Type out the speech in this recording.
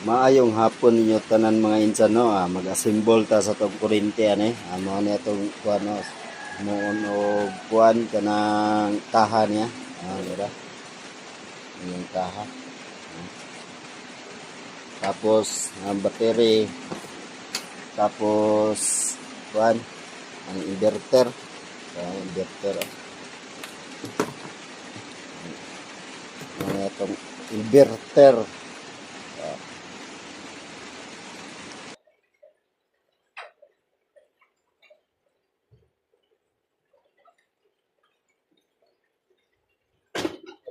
Maayong hapon ninyo tanan mga insan no, ah, mag-assemble ta sa tong kurente ani. Amo ni atong kuan no, mo no kuan kanang taha niya. Ah, dira. Yung taha. Ah. Tapos ang battery. Tapos kuan ang inverter. Ah, inverter. ah. Ano itong inverter.